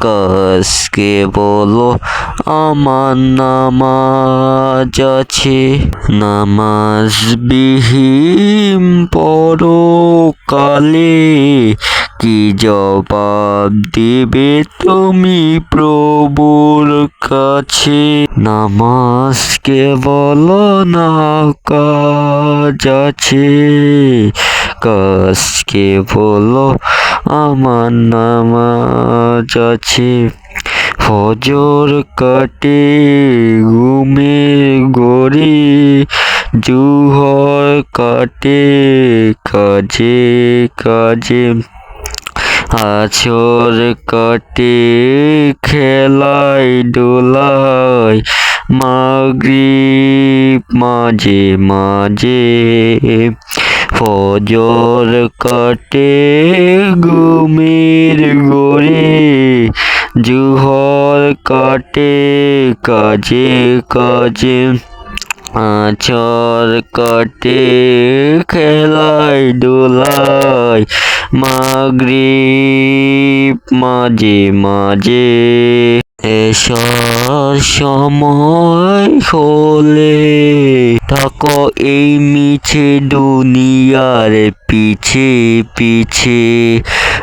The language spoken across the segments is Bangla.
কাজকে বলো আমার নামাজ আছে নামাজ বিহীন পরকালে কি জবাব দিবে তুমি প্রভুর কাছে নামাজকে বলো না কাজ আছে কাজকে বলো আমার নামাজ আছে। ফজর কাটে ঘুমের গড়ে, জুহর কাটে, কাজে কাজে। আছর কাটে, খেলায় দোলায়, মাগরিব মাঝে মাঝে। ফজর কাটে ঘুমের গোরে জুহর কাটে কাজে কাজে। আচর কাটে খেলায় দোলায় মাগরিব মাঝে মাঝে। এসার সময় হলে থাকো এই মিছে দুনিয়ার পিছে পিছে।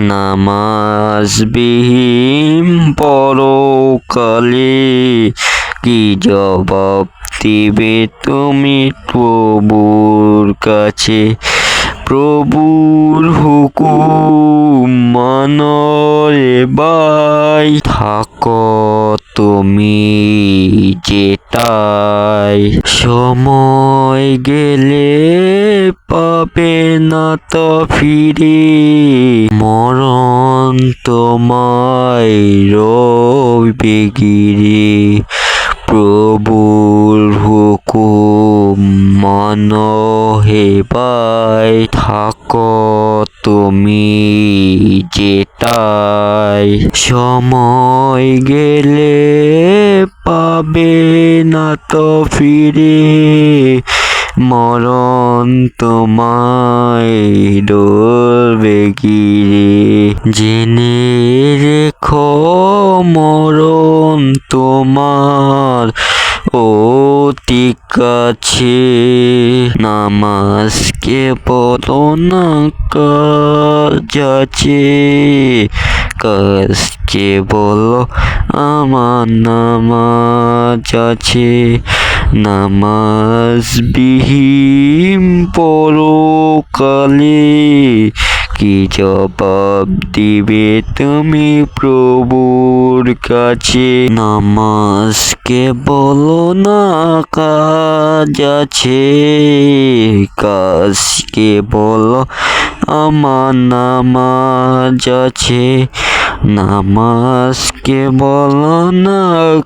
নামাজ বিহীন পরকালে কি জবাব দিবে তুমি প্রভুর কাছে? প্রভুর হুকুম মানরে বাই থাকো তুমি যেটাই সময় গেলে পাবে না তো ফিরে। মরণ তোমায় রবে গিরে প্রভুর হুকুম মান হে বাই থাকো তুমি যেটাই সময় গেলে পাবে না তো ফিরে। মরণ তোমায় ডরবে গিরে জেনে রেখো মরণ তোমার অতি কাছে নামাজকে বলো না কাজ আছে কাজকে বলো, আমার নামাজ আছে নামাজ বিহীন পরকালে কি জবাব দিবে? তুমি প্রভুর কাছে নামাজকে বলো না, কাজ আছে। কাজকে বলো, আমার নামাজ আছে। নামাজকে বলো না,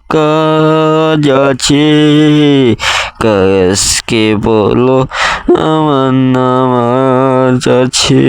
কাজ আছে। কাজকে বলো আমার নামাজ আছে।